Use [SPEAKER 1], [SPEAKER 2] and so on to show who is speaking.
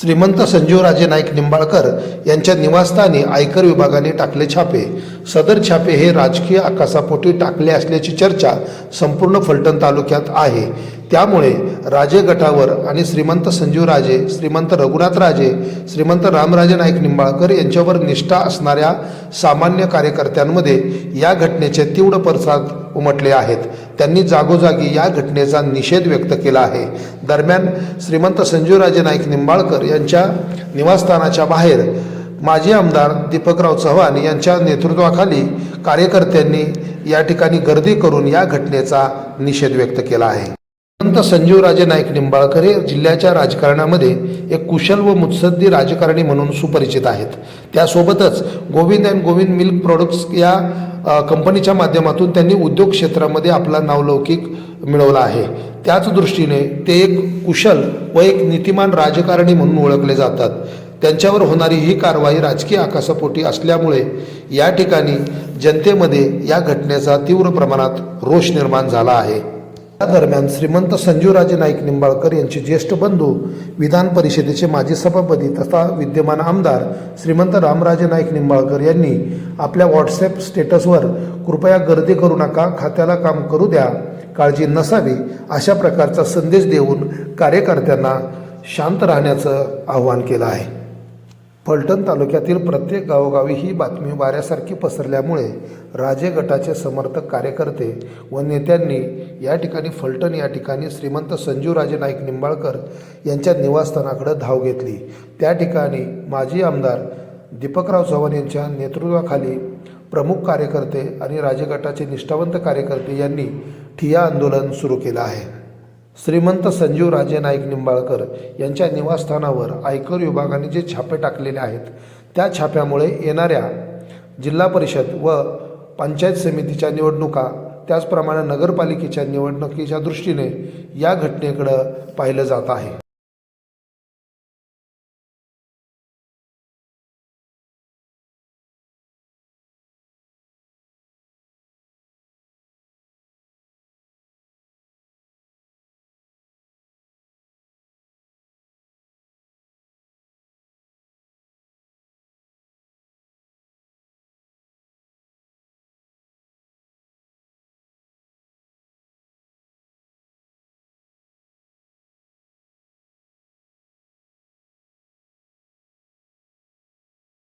[SPEAKER 1] श्रीमंत संजीवराजे नाईक निंबाळकर यांच्या निवासस्थानी आयकर विभागाने टाकले छापे. सदर छापे हे राजकीय आकासापोटी टाकले असल्याची चर्चा संपूर्ण फलटण तालुक्यात आहे. त्यामुळे राजे गटावर आणि श्रीमंत संजीवराजे श्रीमंत रघुनाथ राजे श्रीमंत रामराजे नाईक निंबाळकर यांच्यावर निष्ठा असणाऱ्या सामान्य कार्यकर्त्यांमध्ये या घटनेचे तीव्र पडसाद उमटले आहेत. त्यांनी जागोजागी या घटनेचा निषेध व्यक्त केला आहे. दरम्यान श्रीमंत संजीवराजे नाईक निंबाळकर यांच्या निवासस्थानाच्या बाहेर माजी आमदार दीपकराव चव्हाण यांच्या नेतृत्वाखाली कार्यकर्त्यांनी या ठिकाणी गर्दी करून या घटनेचा निषेध व्यक्त केला आहे. संत संजीवराजे नाईक निंबाळकर हे जिल्ह्याच्या राजकारणामध्ये एक कुशल व मुत्सद्दी राजकारणी म्हणून सुपरिचित आहेत. त्यासोबतच Govind and Govind milk products या कंपनीच्या माध्यमातून त्यांनी उद्योग क्षेत्रामध्ये आपला नावलौकिक मिळवला आहे. त्याच दृष्टीने ते एक कुशल व एक नीतिमान राजकारणी म्हणून ओळखले जातात. त्यांच्यावर होणारी ही कारवाई राजकीय आकाशापोटी असल्यामुळे या ठिकाणी जनतेमध्ये या घटनेचा तीव्र प्रमाणात रोष निर्माण झाला आहे. या दरम्यान श्रीमंत संजीवराजे नाईक निंबाळकर यांचे ज्येष्ठ बंधू विधान परिषदेचे माजी सभापती तथा विद्यमान आमदार श्रीमंत रामराजे नाईक निंबाळकर यांनी आपल्या व्हॉट्सॲप स्टेटसवर कृपया गर्दी करू नका खात्याला काम करू द्या काळजी नसावी अशा प्रकारचा संदेश देऊन कार्यकर्त्यांना शांत राहण्याचं आवाहन केलं आहे. फलटण तालुक्यातील प्रत्येक गावोगावी ही बातमी वाऱ्यासारखी पसरल्यामुळे राजे गटाचे समर्थक कार्यकर्ते व नेत्यांनी या ठिकाणी फलटण या ठिकाणी श्रीमंत संजीवराजे नाईक निंबाळकर यांच्या निवासस्थानाकडे धाव घेतली. त्या ठिकाणी माजी आमदार दीपकराव चव्हाण यांच्या नेतृत्वाखाली प्रमुख कार्यकर्ते आणि राजे गटाचे निष्ठावंत कार्यकर्ते यांनी ठिया आंदोलन सुरू केलं आहे. श्रीमंत संजीव राजे नाईक निंबाळकर यांच्या निवासस्थानावर आयकर विभागाने जे छापे टाकलेले आहेत त्या छाप्यामुळे येणाऱ्या जिल्हा परिषद व पंचायत समितीच्या निवडणुका त्याचप्रमाणे नगरपालिकेच्या निवडणुकीच्या दृष्टीने या घटनेकडं पाहिलं जात आहे.